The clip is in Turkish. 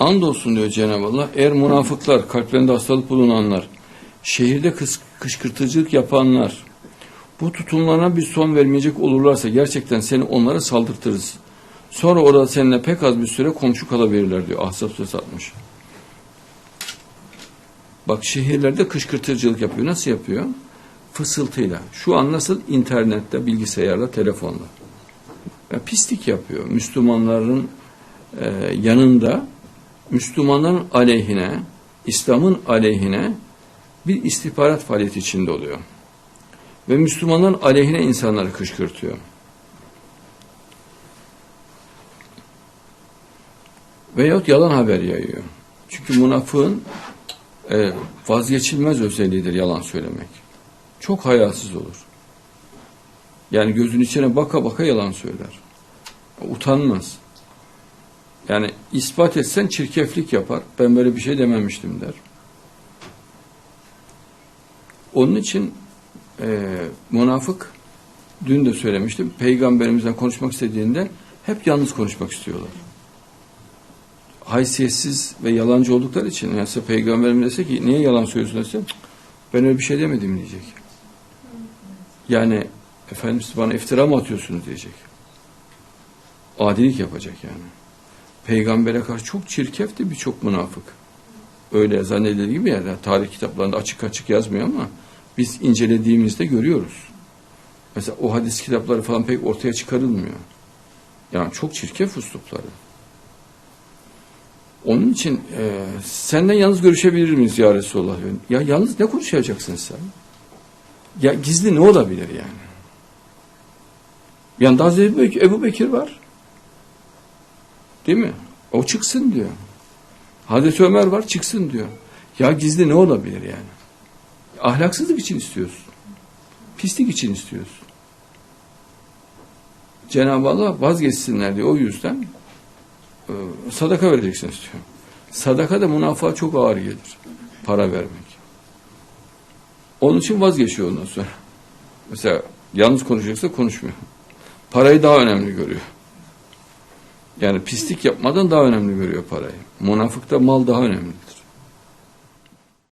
Andolsun diyor Cenab-ı Allah, eğer münafıklar, kalplerinde hastalık bulunanlar, şehirde kıs- kışkırtıcılık yapanlar, bu tutumlarına bir son vermeyecek olurlarsa gerçekten seni onlara saldırtırız. Sonra orada seninle pek az bir süre komşu kalabilirler diyor Ahzab Suresi 60. Bak şehirlerde kışkırtıcılık yapıyor. Nasıl yapıyor? Fısıltıyla. Şu an nasıl? internette, bilgisayarla, telefonla. Ya pislik yapıyor. Müslümanların e, yanında Müslümanların aleyhine, İslam'ın aleyhine bir istihbarat faaliyeti içinde oluyor. Ve Müslümanların aleyhine insanları kışkırtıyor. Veyahut yalan haber yayıyor. Çünkü münafığın e, vazgeçilmez özelliğidir yalan söylemek. Çok hayasız olur. Yani gözün içine baka baka yalan söyler. Utanmaz. Yani ispat etsen çirkeflik yapar. Ben böyle bir şey dememiştim der. Onun için e, münafık dün de söylemiştim. Peygamberimizden konuşmak istediğinde hep yalnız konuşmak istiyorlar. Haysiyetsiz ve yalancı oldukları için mesela peygamberimiz dese ki niye yalan söylüyorsun dese "Cık, ben öyle bir şey demedim diyecek. Yani Efendimiz bana iftira mı atıyorsunuz diyecek. Adilik yapacak yani. Peygambere karşı çok çirkefti birçok münafık. Öyle zannedilir gibi yani tarih kitaplarında açık açık yazmıyor ama biz incelediğimizde görüyoruz. Mesela o hadis kitapları falan pek ortaya çıkarılmıyor. Yani çok çirkef üslupları. Onun için e, senden yalnız görüşebilir miyiz ya Resulullah? Ya yalnız ne konuşacaksın sen? Ya gizli ne olabilir yani? Yanında Hazreti Ebu Bekir var. Değil mi? O çıksın diyor. Hazreti Ömer var çıksın diyor. Ya gizli ne olabilir yani? Ahlaksızlık için istiyorsun. Pislik için istiyorsun. Cenab-ı Allah vazgeçsinler diyor. O yüzden e, sadaka vereceksiniz diyor. Sadaka da münafığa çok ağır gelir. Para vermek. Onun için vazgeçiyor ondan sonra. Mesela yalnız konuşacaksa konuşmuyor. Parayı daha önemli görüyor. Yani pislik yapmadan daha önemli görüyor parayı. Münafıkta mal daha önemlidir.